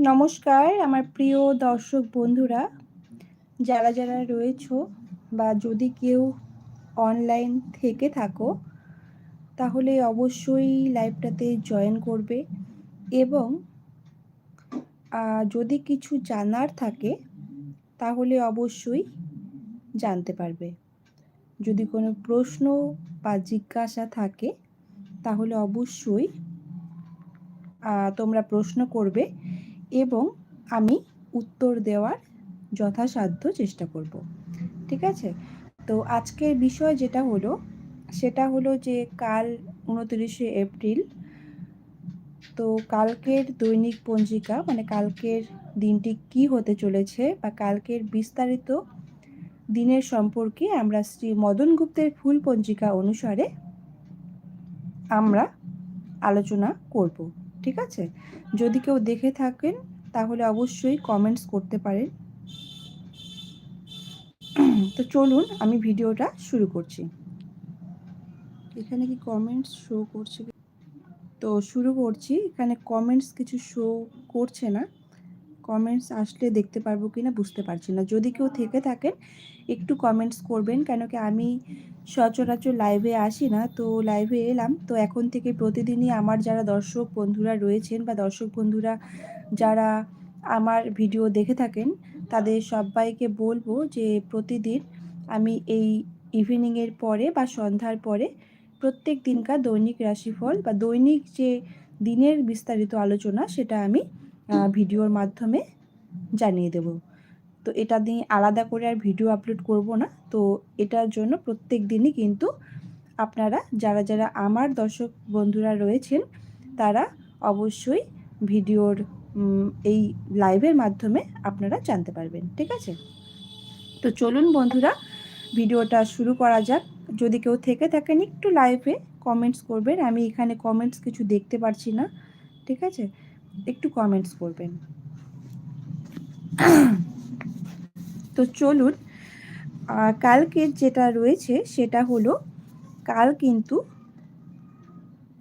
নমস্কার, আমার প্রিয় দর্শক বন্ধুরা, যারা যারা রয়েছো বা যদি কেউ অনলাইন থেকে থাকো, তাহলে অবশ্যই লাইভটাতে জয়েন করবে এবং যদি কিছু জানার থাকে, তাহলে অবশ্যই জানতে পারবে। যদি কোনো প্রশ্ন বা জিজ্ঞাসা থাকে, তাহলে অবশ্যই তোমরা প্রশ্ন করবে এবং আমি উত্তর দেওয়ার যথাসাধ্য চেষ্টা করব। ঠিক আছে? তো আজকের বিষয় যেটা হলো, সেটা হলো যে কাল উনত্রিশে এপ্রিল, তো কালকের দৈনিক পঞ্জিকা মানে কালকের দিনটি কি হতে চলেছে বা কালকের বিস্তারিত দিনের সম্পর্কে আমরা শ্রী মদন গুপ্তের ফুল পঞ্জিকা অনুসারে আমরা আলোচনা করব। ঠিক আছে? যদি কেউ দেখে থাকেন, তাহলে অবশ্যই কমেন্টস করতে পারেন। তো চলুন, আমি ভিডিওটা শুরু করছি। এখানে কি কমেন্টস শো করছে? তো শুরু করছি। এখানে কমেন্টস কিছু শো করছে না। কমেন্টস আসলে দেখতে পারব কি না বুঝতে পারছি না। যদি কেউ থেকে থাকেন, একটু কমেন্টস করবেন, কেন কি আমি সচরাচর লাইভে আসি না, তো লাইভে এলাম। তো এখন থেকে প্রতিদিনই আমার যারা দর্শক বন্ধুরা রয়েছেন বা দর্শক বন্ধুরা যারা আমার ভিডিও দেখে থাকেন, তাদের সবাইকে বলব যে প্রতিদিন আমি এই ইভিনিংয়ের পরে বা সন্ধ্যার পরে প্রত্যেক দিনকার দৈনিক রাশিফল বা দৈনিক যে দিনের বিস্তারিত আলোচনা, সেটা আমি ভিডিওর মাধ্যমে জানিয়ে দেব। তো এটা নিয়ে আলাদা করে আর ভিডিও আপলোড করব না। তো এটার জন্য প্রত্যেক দিনই কিন্তু আপনারা, যারা যারা আমার দর্শক বন্ধুরা রয়েছেন, তারা অবশ্যই ভিডিওর এই লাইভের মাধ্যমে আপনারা জানতে পারবেন। ঠিক আছে? তো চলুন বন্ধুরা, ভিডিওটা শুরু করা যাক। যদি কেউ থেকে থাকেন একটু লাইভে কমেন্টস করবেন। আমি এখানে কমেন্টস কিছু দেখতে পারছি না। ঠিক আছে? একটু কমেন্টস করবেন তো চলুন কালকে যেটা রয়েছে সেটা হলো, কাল কিন্তু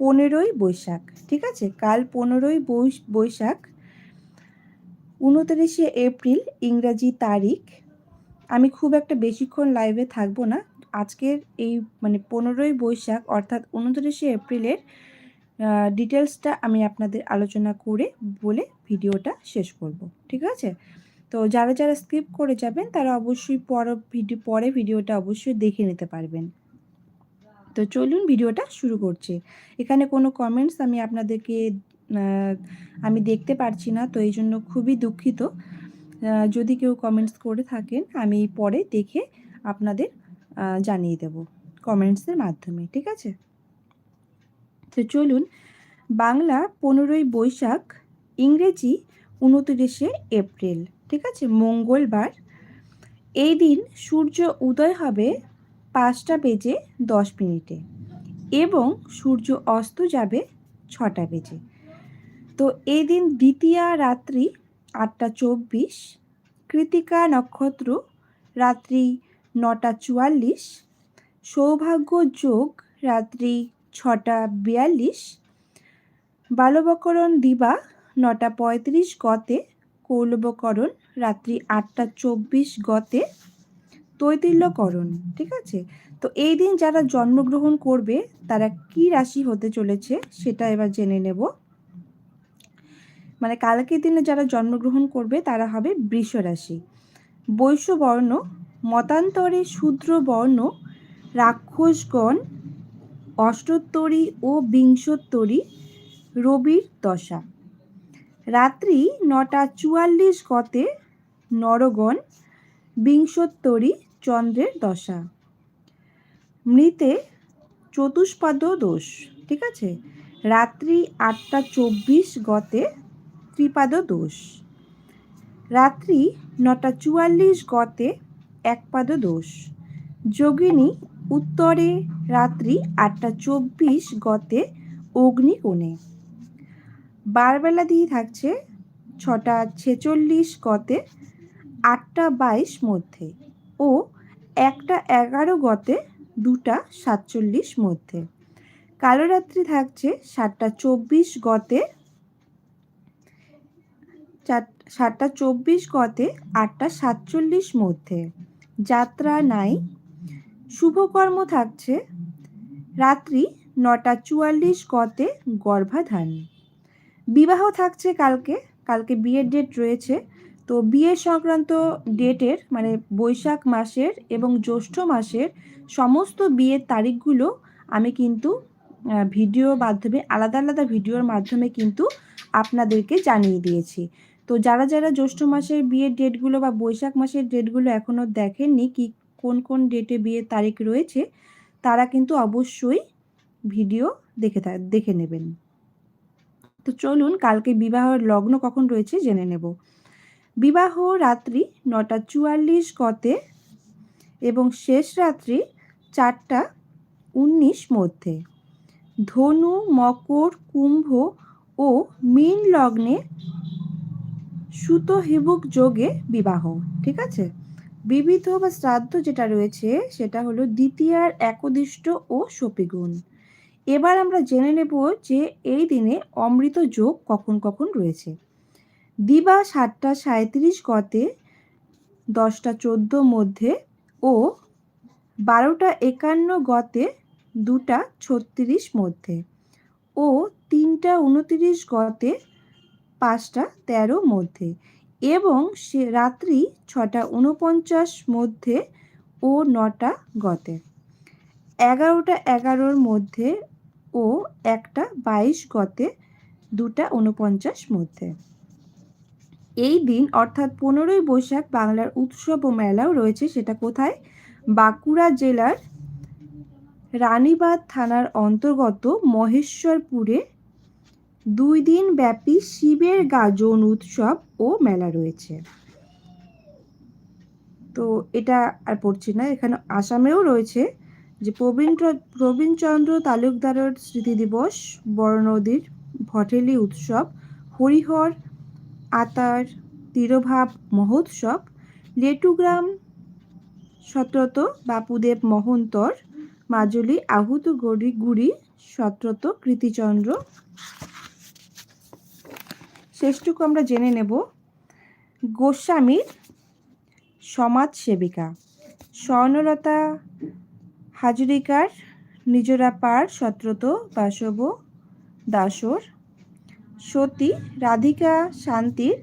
পনেরোই বৈশাখ, ঠিক আছে? কাল পনেরোই বৈশাখ, উনত্রিশে এপ্রিল, ইংরাজি তারিখ। আমি খুব একটা বেশিক্ষণ লাইভে থাকব না। আজকের এই মানে পনেরোই বৈশাখ অর্থাৎ উনত্রিশে এপ্রিলের ডিটেলসটা আমি আপনাদের আলোচনা করে বলে ভিডিওটা শেষ করব, ঠিক আছে? তো যারা যারা স্কিপ করে যাবেন, তারা অবশ্যই পর ভিডিও পরে ভিডিওটা অবশ্যই দেখে নিতে পারবেন। তো চলুন ভিডিওটা শুরু করছি। এখানে কোনো কমেন্টস আমি আপনাদেরকে আমি দেখতে পারছি না, তো এই জন্য খুবই দুঃখিত। যদি কেউ কমেন্টস করে থাকেন, আমি পরে দেখে আপনাদের জানিয়ে দেব কমেন্টসের মাধ্যমে, ঠিক আছে? তো চলুন, বাংলা পনেরোই বৈশাখ, ইংরেজি উনত্রিশে এপ্রিল, ঠিক আছে? মঙ্গলবার। এই দিন সূর্য উদয় হবে পাঁচটা বেজে দশ মিনিটে এবং সূর্য অস্ত যাবে ছটা বেজে। তো এই দিন দ্বিতীয়া রাত্রি আটটা চব্বিশ, কৃতিকা নক্ষত্র রাত্রি নটা চুয়াল্লিশ, সৌভাগ্য যোগ রাত্রি ছটা বিয়াল্লিশ। বালবকরণ দিবা নটা পঁয়ত্রিশ গতে, কৌলবকরণ রাত্রি আটটা চব্বিশ গতে, তৈতিল্যকরণ, ঠিক আছে? তো এই দিন যারা জন্মগ্রহণ করবে, তারা কি রাশি হতে চলেছে সেটা এবার জেনে নেব। মানে কালকের দিনে যারা জন্মগ্রহণ করবে, তারা হবে বৃষ রাশি। বৈশ্যবর্ণ, মতান্তরে শূদ্র বর্ণ রাক্ষসগণ অষ্টোত্তরী ও বিংশোত্তরী রবির দশা। রাত্রি নটা চুয়াল্লিশ গতে নরগণ বিংশোত্তরী চন্দ্রের দশা। মৃতে চতুষ্পাদ দোষ, ঠিক আছে? রাত্রি আটটা চব্বিশ গতে ত্রিপাদ দোষ। রাত্রি নটা চুয়াল্লিশ গতে একপাদ দোষ। যোগিনী উত্তরে রাত্রি আটটা চব্বিশ গতে অগ্নিকোণে। বারবেলা দিয়ে থাকছে ছটা ছেচল্লিশ গতে, আটটা বাইশ মধ্যে ও একটা এগারো গতে, দুটা সাতচল্লিশ মধ্যে। কালো রাত্রি থাকছে সাতটা চব্বিশ গতে সাতটা চব্বিশ গতে, আটটা সাতচল্লিশ মধ্যে। যাত্রা নাই শুভকর্ম থাকছে। রাত্রি নটা চুয়াল্লিশ গতে গর্ভাধান। বিবাহ থাকছে কালকে কালকে বিয়ের ডেট রয়েছে। তো বিয়ে সংক্রান্ত ডেটের মানে বৈশাখ মাসের এবং জ্যৈষ্ঠ মাসের সমস্ত বিয়ের তারিখগুলো আমি কিন্তু ভিডিও মাধ্যমে, আলাদা আলাদা ভিডিওর মাধ্যমে কিন্তু আপনাদেরকে জানিয়ে দিয়েছি। তো যারা যারা জ্যৈষ্ঠ মাসের বিয়ের ডেটগুলো বা বৈশাখ মাসের ডেটগুলো এখনও দেখেননি, কি কোন কোন ডেটে বিয়ের তারিখ রয়েছে, তারা কিন্তু অবশ্যই ভিডিও দেখে দেখে নেবেন। তো চলুন, কালকে বিবাহের লগ্ন কখন রয়েছে জেনে নেব। বিবাহ রাত্রি নটা চুয়াল্লিশ গতে এবং শেষ রাত্রি চারটা উনিশ মধ্যে। ধনু, মকর, কুম্ভ ও মীন লগ্নে সুত হিবুক যোগে বিবাহ, ঠিক আছে? বিবিধ বা শ্রাদ্ধ যেটা রয়েছে, সেটা হলো দ্বিতীয়ার একদিষ্ট ও সপিগুণ। এবার আমরা জেনে নেব যে এই দিনে অমৃত যোগ কখন কখন রয়েছে। দিবা সাতটা সাঁত্রিশ গতে, দশটা চোদ্দ মধ্যে ও বারোটা একান্ন গতে দুটা ছত্রিশ মধ্যে ও তিনটা উনতিরিশ গতে পাঁচটা তেরো মধ্যে। এবং সে রাত্রি ছটা উনপঞ্চাশ মধ্যে ও নটা গতে। এগারোটা এগারোর মধ্যে ও একটা বাইশ গতে, দুটা উনপঞ্চাশ মধ্যে। এই দিন, অর্থাৎ পনেরোই বৈশাখ, বাংলার উৎসব ও মেলাও রয়েছে সেটা কোথায়? বাঁকুড়া জেলার রানীবাঁধ থানার অন্তর্গত মহেশ্বরপুরে দুই দিন ব্যাপী শিবের গাজন উৎসব ও মেলা রয়েছে। তো এটা আর পড়ছি না, এখানে আসামেও রয়েছে যে প্রবীণ প্রবীণচন্দ্র তালুকদারের স্মৃতি দিবস বড় নদীর ভটেলি উৎসব, হরিহর আতার তিরোভাব মহোৎসব, লেটুগ্রাম সত্রত বাপুদেব মহন্তর, মাজুলি আহুত গুড়ি সত্রত কৃতিচন্দ্র শেষটুকু আমরা জেনে নেব। গোস্বামীর সমাজ সেবিকা স্বর্ণলতা হাজরিকার নিজরা পার সত্রত বাসব দাসর, সতী রাধিকা শান্তির,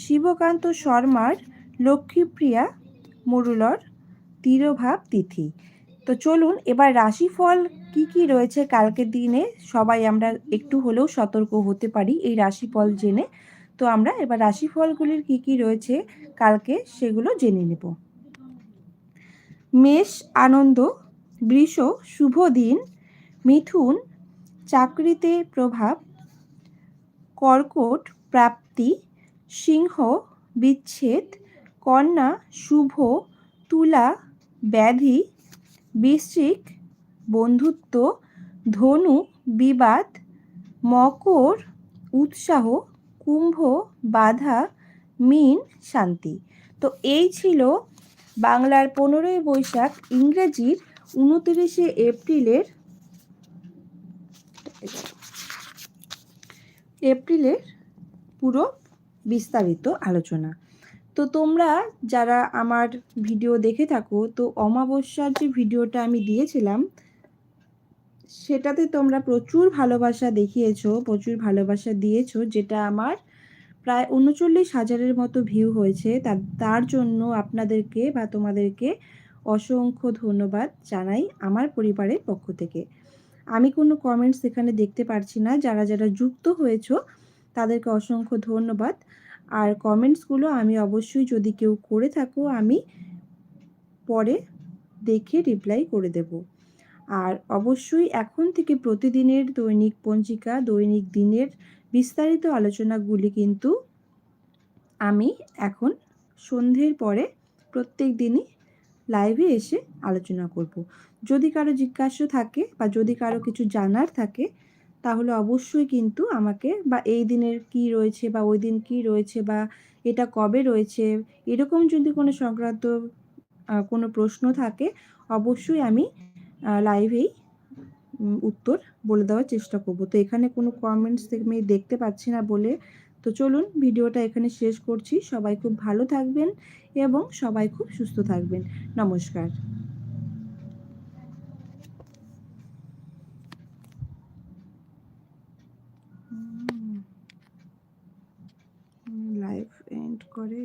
শিবকান্ত শর্মার লক্ষ্মীপ্রিয়া মুরুলর তিরোভাব তিথি। তো চলুন, এবার রাশিফল কি কি রয়েছে কালকের দিনে? সবাই আমরা একটু হলেও সতর্ক হতে পারি এই রাশিফল জেনে। তো আমরা এবার রাশিফলগুলির কি কি রয়েছে কালকে সেগুলো জেনে নেব। মেষ, আনন্দ, বৃষ, শুভ দিন, মিথুন, চাকরিতে প্রভাব, কর্কট প্রাপ্তি, সিংহ, বিচ্ছেদ, কন্যা, শুভ, তুলা, ব্যাধি বৃশ্চিক বন্ধুত্ব, ধনু, বিবাদ, মকর, উৎসাহ, কুম্ভ, বাধা, মিন, শান্তি। তো এই ছিল বাংলার পনেরোই বৈশাখ ইংরেজির উনতিরিশে এপ্রিলের এপ্রিলের পুরো বিস্তারিত আলোচনা। তো তোমরা যারা আমার ভিডিও দেখে থাকো, তো অমাবস্যার যে ভিডিওটা আমি দিয়েছিলাম, সেটাতে তোমরা প্রচুর ভালোবাসা দেখিয়েছো, প্রচুর ভালোবাসা দিয়েছ, যেটা আমার প্রায় উনচল্লিশ হাজারের মতো ভিউ হয়েছে। তার জন্য আপনাদেরকে বা তোমাদেরকে অসংখ্য ধন্যবাদ জানাই আমার পরিবারের পক্ষ থেকে। আমি কোনো কমেন্টস এখানে দেখতে পারছি না। যারা যারা যুক্ত হয়েছ, তাদেরকে অসংখ্য ধন্যবাদ। আর কমেন্টসগুলো আমি অবশ্যই যদি কেউ করে থাকো, আমি পরে দেখে রিপ্লাই করে দেব। আর অবশ্যই এখন থেকে প্রতিদিনের দৈনিক পঞ্জিকা, দৈনিক দিনের বিস্তারিত আলোচনাগুলি কিন্তু আমি এখন সন্ধ্যের পরে প্রত্যেক দিনই লাইভে এসে আলোচনা করব। যদি কারও জিজ্ঞাসা থাকে বা যদি কারও কিছু জানার থাকে তাহলে অবশ্যই কিন্তু আমাকে বা এই দিনের কি রয়েছে বা ওই দিন কি রয়েছে বা এটা কবে রয়েছে, এরকম যদি কোনো সংক্রান্ত কোনো প্রশ্ন থাকে, অবশ্যই আমি লাইভেই উত্তর বলে দেওয়ার চেষ্টা করব। তো এখানে কোনো কমেন্টস আমি দেখতে পাচ্ছি না বলে। তো চলুন ভিডিওটা এখানে শেষ করছি। সবাই খুব ভালো থাকবেন এবং সবাই খুব সুস্থ থাকবেন। নমস্কার লাইভ এন্ড করে?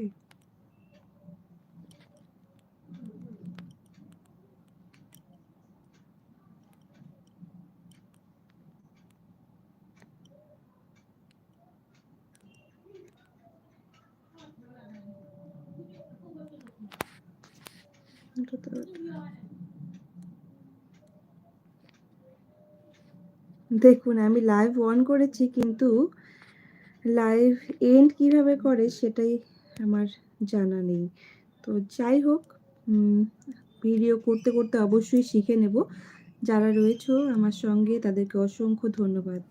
দেখুন আমি লাইভ অন করেছি কিন্তু লাইভ এন্ড কীভাবে করে সেটাই আমার জানা নেই। তো যাই হোক ভিডিও করতে করতে অবশ্যই শিখে নেব। যারা রয়েছে আমার সঙ্গে তাদেরকে অসংখ্য ধন্যবাদ।